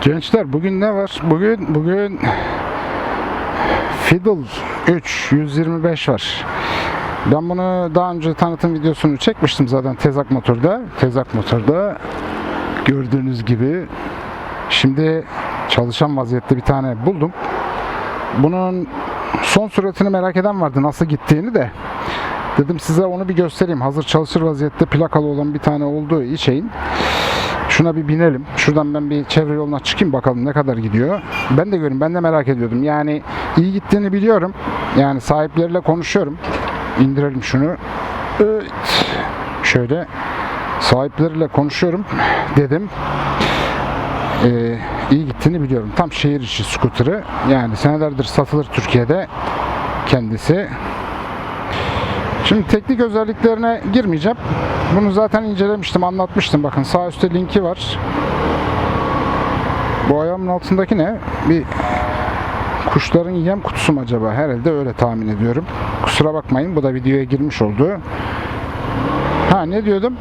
Gençler bugün ne var? Bugün bugün Fiddle 3 125 var. Ben bunu daha önce tanıtım videosunu çekmiştim zaten tezak motorda. Tezak motorda gördüğünüz gibi şimdi çalışan vaziyette bir tane buldum. Bunun son süratini merak eden vardı nasıl gittiğini de. Dedim size onu bir göstereyim. Hazır çalışır vaziyette plakalı olan bir tane olduğu şeyin. Şuna bir binelim. Şuradan ben bir çevre yoluna çıkayım bakalım ne kadar gidiyor. Ben de göreyim. Ben de merak ediyordum. Yani iyi gittiğini biliyorum. Yani sahipleriyle konuşuyorum. İndirelim şunu. Evet. Şöyle sahipleriyle konuşuyorum dedim. Ee, iyi gittiğini biliyorum. Tam şehir içi skuterı. Yani senelerdir satılır Türkiye'de kendisi. Şimdi teknik özelliklerine girmeyeceğim. Bunu zaten incelemiştim, anlatmıştım. Bakın sağ üstte linki var. Bu ayağımın altındaki ne? Bir kuşların yem kutusu mu acaba? Herhalde öyle tahmin ediyorum. Kusura bakmayın bu da videoya girmiş oldu. Ha ne diyordum?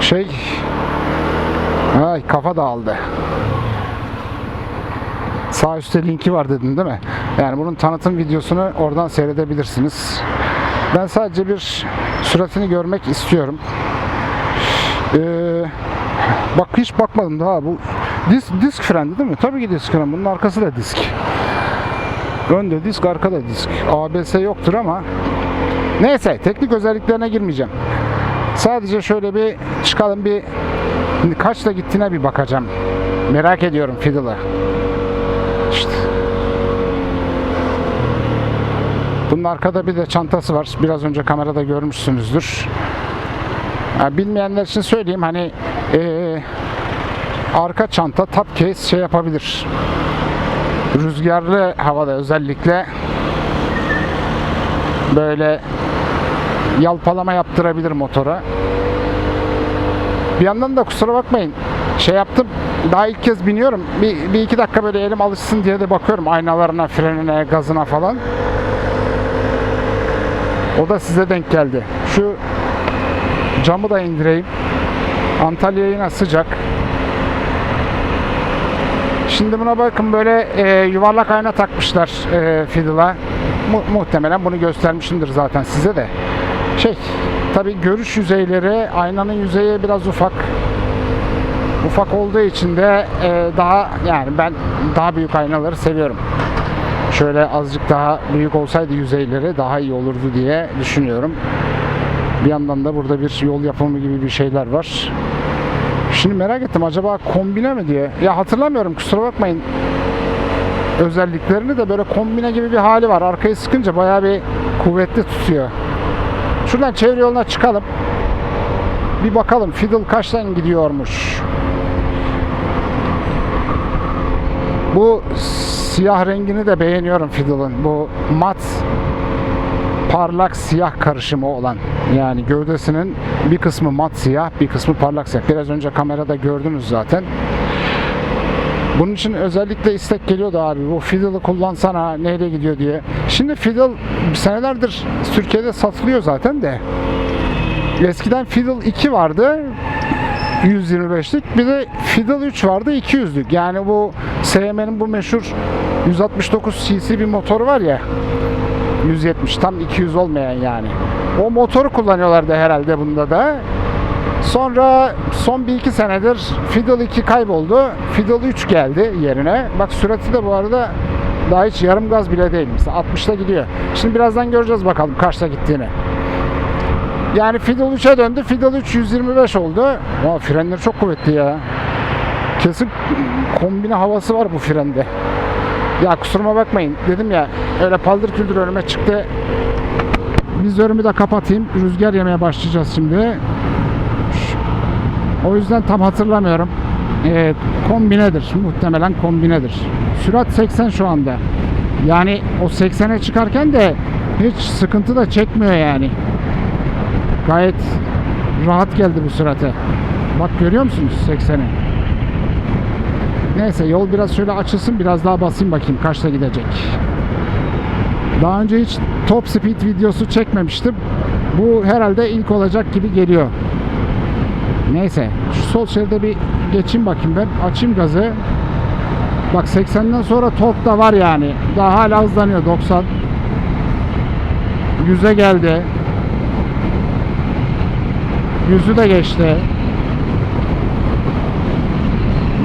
Şey Ay kafa dağıldı. Sağ üstte linki var dedim değil mi? Yani bunun tanıtım videosunu oradan seyredebilirsiniz. Ben sadece bir süratini görmek istiyorum. Ee, bak hiç bakmadım daha bu disk, disk frendi değil mi? Tabii ki disk fren. Bunun arkası da disk. Önde disk, arkada disk. ABS yoktur ama neyse teknik özelliklerine girmeyeceğim. Sadece şöyle bir çıkalım bir kaçta gittiğine bir bakacağım. Merak ediyorum Fiddle'ı. İşte. Bunun arkada bir de çantası var. Biraz önce kamerada görmüşsünüzdür. Ya bilmeyenler için söyleyeyim hani eee, arka çanta top case şey yapabilir. Rüzgarlı havada özellikle böyle yalpalama yaptırabilir motora. Bir yandan da kusura bakmayın şey yaptım daha ilk kez biniyorum bir, bir iki dakika böyle elim alışsın diye de bakıyorum aynalarına frenine gazına falan o da size denk geldi şu camı da indireyim Antalya yine sıcak Şimdi buna bakın böyle e, yuvarlak ayna takmışlar e, fiddle'a. Mu- muhtemelen bunu göstermişimdir zaten size de. Şey, tabi görüş yüzeyleri aynanın yüzeyi biraz ufak. Ufak olduğu için de e, daha yani ben daha büyük aynaları seviyorum. Şöyle azıcık daha büyük olsaydı yüzeyleri daha iyi olurdu diye düşünüyorum. Bir yandan da burada bir yol yapımı gibi bir şeyler var. Şimdi merak ettim acaba kombine mi diye. Ya hatırlamıyorum kusura bakmayın. Özelliklerini de böyle kombine gibi bir hali var. Arkayı sıkınca bayağı bir kuvvetli tutuyor. Şuradan çevre yoluna çıkalım. Bir bakalım Fiddle kaçtan gidiyormuş. Bu siyah rengini de beğeniyorum Fiddle'ın. Bu mat parlak siyah karışımı olan yani gövdesinin bir kısmı mat siyah bir kısmı parlak siyah. Biraz önce kamerada gördünüz zaten. Bunun için özellikle istek geliyordu abi bu fiddle'ı kullansana neyle gidiyor diye. Şimdi fiddle senelerdir Türkiye'de satılıyor zaten de. Eskiden fiddle 2 vardı 125'lik bir de fiddle 3 vardı 200'lük. Yani bu SM'nin bu meşhur 169 cc bir motoru var ya 170 tam 200 olmayan yani. O motoru kullanıyorlardı herhalde bunda da. Sonra son bir iki senedir Fiddle 2 kayboldu. Fiddle 3 geldi yerine. Bak sürati de bu arada daha hiç yarım gaz bile değil. Mesela 60'ta gidiyor. Şimdi birazdan göreceğiz bakalım kaçta gittiğini. Yani Fiddle 3'e döndü. Fiddle 3 125 oldu. Aa, frenleri çok kuvvetli ya. Kesin kombine havası var bu frende. Ya kusuruma bakmayın. Dedim ya öyle paldır küldür önüme çıktı. Vizörümü de kapatayım. Rüzgar yemeye başlayacağız şimdi. O yüzden tam hatırlamıyorum. Ee, kombinedir. Muhtemelen kombinedir. Sürat 80 şu anda. Yani o 80'e çıkarken de hiç sıkıntı da çekmiyor yani. Gayet rahat geldi bu sürate. Bak görüyor musunuz 80'i? Neyse yol biraz şöyle açılsın biraz daha basayım bakayım kaçta gidecek. Daha önce hiç top speed videosu çekmemiştim. Bu herhalde ilk olacak gibi geliyor. Neyse şu sol şeride bir geçeyim bakayım ben. Açayım gazı. Bak 80'den sonra tork da var yani. Daha hala hızlanıyor 90. 100'e geldi. 100'ü de geçti.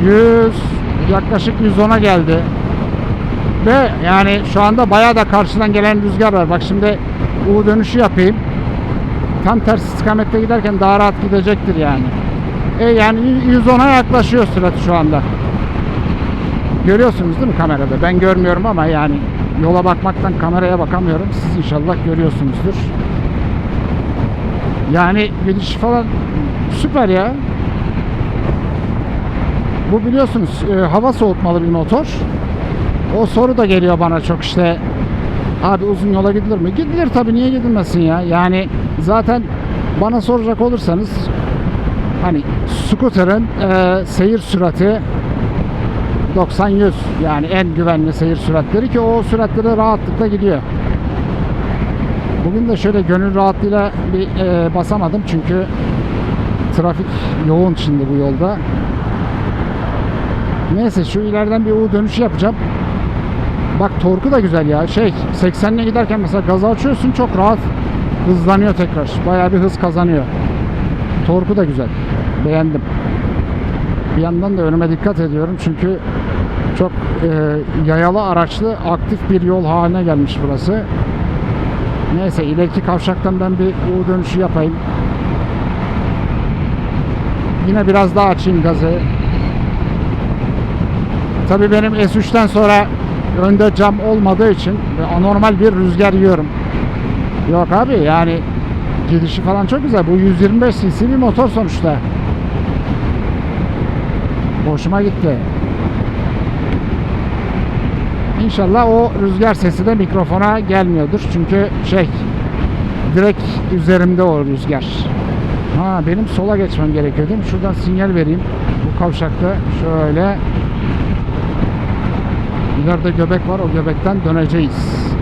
100 yaklaşık 110'a geldi. Ve yani şu anda bayağı da karşıdan gelen rüzgar var. Bak şimdi U dönüşü yapayım. Tam tersi istikamette giderken daha rahat gidecektir yani. E yani 110'a yaklaşıyor sürat şu anda. Görüyorsunuz değil mi kamerada? Ben görmüyorum ama yani yola bakmaktan kameraya bakamıyorum. Siz inşallah görüyorsunuzdur. Yani gidiş falan süper ya. Bu biliyorsunuz e, hava soğutmalı bir motor. O soru da geliyor bana çok işte. Abi uzun yola gidilir mi? Gidilir tabii niye gidilmesin ya? Yani zaten bana soracak olursanız hani scooter'ın e, seyir sürati 90-100 yani en güvenli seyir süratleri ki o süratlere rahatlıkla gidiyor. Bugün de şöyle gönül rahatlığıyla bir e, basamadım çünkü trafik yoğun şimdi bu yolda. Neyse şu ileriden bir U dönüşü yapacağım. Bak torku da güzel ya. Şey 80'le giderken mesela gazı açıyorsun çok rahat hızlanıyor tekrar. Bayağı bir hız kazanıyor. Torku da güzel. Beğendim. Bir yandan da önüme dikkat ediyorum çünkü çok e, yayalı araçlı aktif bir yol haline gelmiş burası. Neyse ileriki kavşaktan ben bir U dönüşü yapayım. Yine biraz daha açayım gazı. Tabii benim S3'ten sonra önde cam olmadığı için anormal bir rüzgar yiyorum. Yok abi yani gidişi falan çok güzel. Bu 125 cc bir motor sonuçta. Hoşuma gitti. İnşallah o rüzgar sesi de mikrofona gelmiyordur. Çünkü şey direkt üzerimde o rüzgar. Ha benim sola geçmem gerekiyor değil mi? Şuradan sinyal vereyim. Bu kavşakta şöyle İleride göbek var. O göbekten döneceğiz.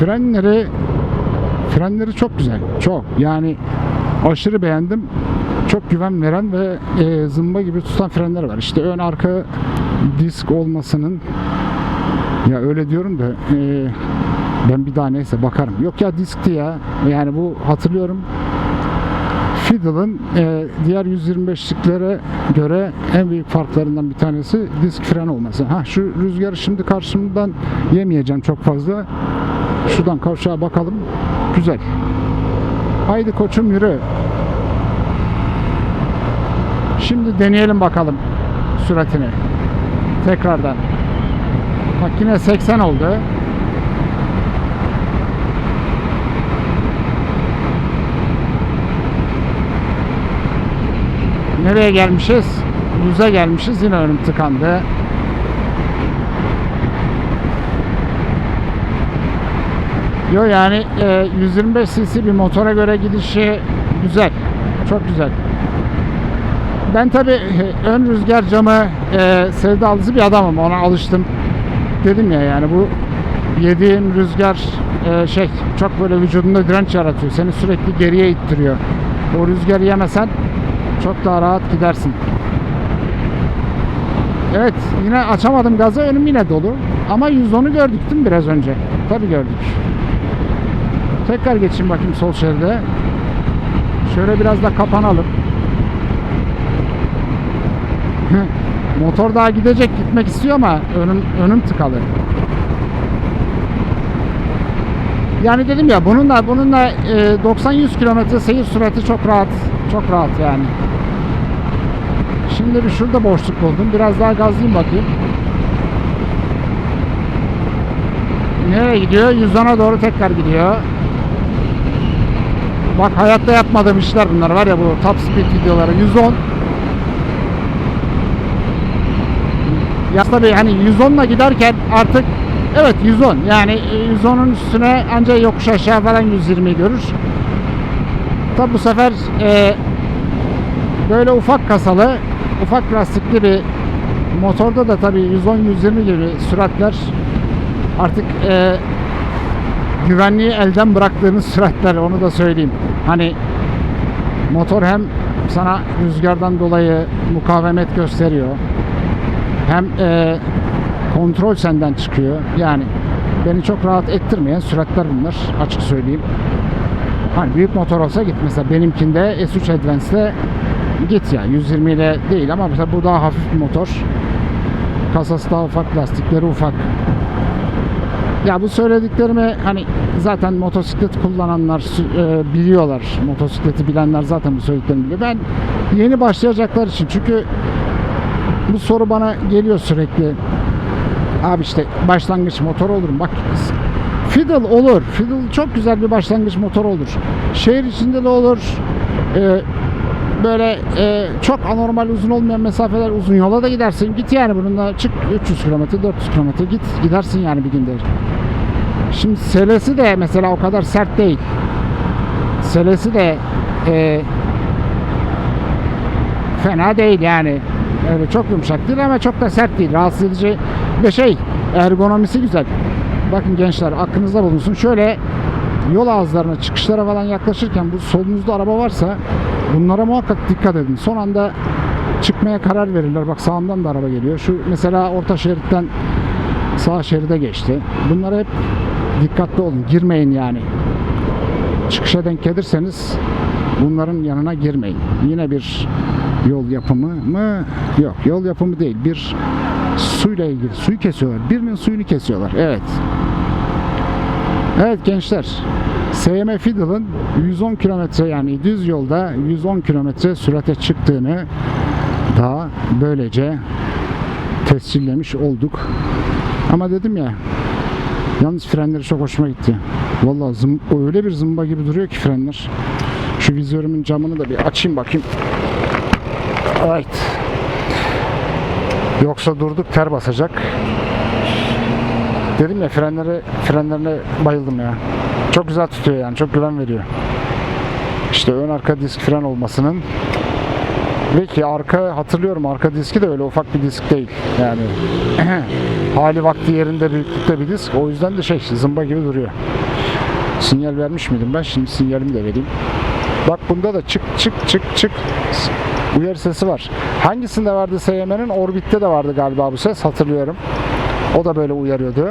Frenleri frenleri çok güzel. Çok. Yani aşırı beğendim. Çok güven veren ve e, zımba gibi tutan frenler var. İşte ön arka disk olmasının ya öyle diyorum da e, ben bir daha neyse bakarım. Yok ya diskti ya. Yani bu hatırlıyorum. Fiddle'ın e, diğer 125'liklere göre en büyük farklarından bir tanesi disk fren olması. Ha şu rüzgarı şimdi karşımdan yemeyeceğim çok fazla. Şuradan kavşağa bakalım. Güzel. Haydi koçum yürü. Şimdi deneyelim bakalım süratini. Tekrardan. Bak yine 80 oldu. Nereye gelmişiz? 100'e gelmişiz. Yine önüm tıkandı. Yo yani e, 125 cc bir motora göre gidişi güzel. Çok güzel. Ben tabi ön rüzgar camı e, sevdalısı bir adamım. Ona alıştım. Dedim ya yani bu yediğim rüzgar e, şey çok böyle vücudunda direnç yaratıyor. Seni sürekli geriye ittiriyor. O rüzgarı yemesen çok daha rahat gidersin. Evet yine açamadım gazı önüm yine dolu. Ama 110'u gördük değil mi biraz önce? Tabi gördük. Tekrar geçeyim bakayım sol şeride. Şöyle biraz da kapanalım. Motor daha gidecek gitmek istiyor ama önüm önüm tıkalı. Yani dedim ya bununla bununla e, 90-100 km seyir sürati çok rahat. Çok rahat yani. Şimdi bir şurada boşluk buldum. Biraz daha gazlayayım bakayım. Nereye gidiyor? 110'a doğru tekrar gidiyor. Bak hayatta yapmadığım işler bunlar var ya bu top speed videoları 110 Ya tabii hani 110 ile giderken artık evet 110 yani 110'un üstüne ancak yokuş aşağı falan 120 görür. Tabi bu sefer e, böyle ufak kasalı ufak lastikli bir motorda da tabii 110-120 gibi süratler artık e, güvenliği elden bıraktığınız süratler onu da söyleyeyim. Hani motor hem sana rüzgardan dolayı mukavemet gösteriyor. Hem e, kontrol senden çıkıyor. Yani beni çok rahat ettirmeyen süratler bunlar açık söyleyeyim. Hani büyük motor olsa git mesela benimkinde S3 Advance'de git ya 120 ile değil ama mesela bu daha hafif bir motor. Kasası daha ufak, lastikleri ufak. Ya bu söylediklerimi hani zaten motosiklet kullananlar e, biliyorlar. Motosikleti bilenler zaten bu söylediklerimi biliyor. Ben yeni başlayacaklar için çünkü bu soru bana geliyor sürekli. Abi işte başlangıç motor olur mu? Bak Fiddle olur. Fiddle çok güzel bir başlangıç motor olur. Şehir içinde de olur. Ee, böyle e, çok anormal uzun olmayan mesafeler uzun yola da gidersin. Git yani bununla çık 300 kilometre 400 kilometre git gidersin yani bir günde. Şimdi selesi de mesela o kadar sert değil. Selesi de e, fena değil yani. Öyle çok yumuşak değil ama çok da sert değil. Rahatsız edici ve şey ergonomisi güzel. Bakın gençler aklınızda bulunsun. Şöyle yol ağızlarına çıkışlara falan yaklaşırken bu solunuzda araba varsa bunlara muhakkak dikkat edin. Son anda çıkmaya karar verirler. Bak sağımdan da araba geliyor. Şu mesela orta şeritten sağ şeride geçti. Bunlara hep dikkatli olun. Girmeyin yani. Çıkışa denk gelirseniz bunların yanına girmeyin. Yine bir yol yapımı mı? Yok yol yapımı değil. Bir suyla ilgili. Suyu kesiyorlar. Birinin suyunu kesiyorlar. Evet. Evet gençler. SM Fiddle'ın 110 kilometre yani düz yolda 110 kilometre sürate çıktığını daha böylece tescillemiş olduk. Ama dedim ya yalnız frenleri çok hoşuma gitti. Vallahi zım, öyle bir zımba gibi duruyor ki frenler. Şu vizörümün camını da bir açayım bakayım. Evet. Yoksa durduk ter basacak. Dedim ya frenleri frenlerine bayıldım ya. Çok güzel tutuyor yani. Çok güven veriyor. İşte ön arka disk fren olmasının ve ki arka hatırlıyorum arka diski de öyle ufak bir disk değil. Yani hali vakti yerinde büyüklükte bir disk. O yüzden de şey zımba gibi duruyor. Sinyal vermiş miydim ben? Şimdi sinyalimi de vereyim. Bak bunda da çık çık çık çık uyarı sesi var. Hangisinde vardı SYM'nin? Orbit'te de vardı galiba bu ses hatırlıyorum. O da böyle uyarıyordu.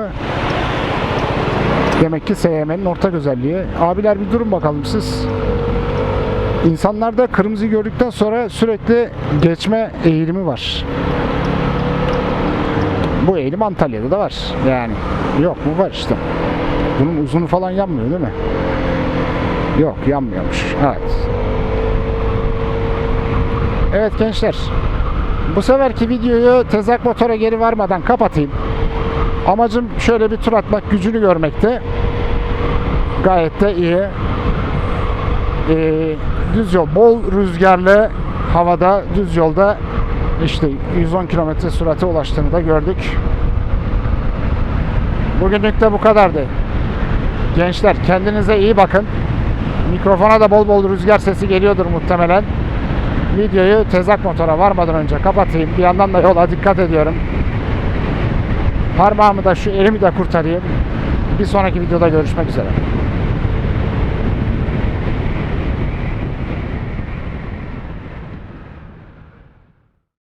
Demek ki SYM'nin ortak özelliği. Abiler bir durun bakalım siz. İnsanlarda kırmızı gördükten sonra sürekli geçme eğilimi var. Bu eğilim Antalya'da da var. Yani yok mu var işte. Bunun uzunu falan yanmıyor değil mi? Yok yanmıyormuş. Evet. Evet gençler. Bu seferki videoyu tezak motora geri varmadan kapatayım. Amacım şöyle bir tur atmak, gücünü görmekte. Gayet de iyi. Ee, düz yol, bol rüzgarlı havada, düz yolda işte 110 km sürate ulaştığını da gördük. Bugünlük de bu kadardı. Gençler kendinize iyi bakın. Mikrofona da bol bol rüzgar sesi geliyordur muhtemelen. Videoyu tezak motora varmadan önce kapatayım. Bir yandan da yola dikkat ediyorum. Parmağımı da şu elimi de kurtarayım. Bir sonraki videoda görüşmek üzere.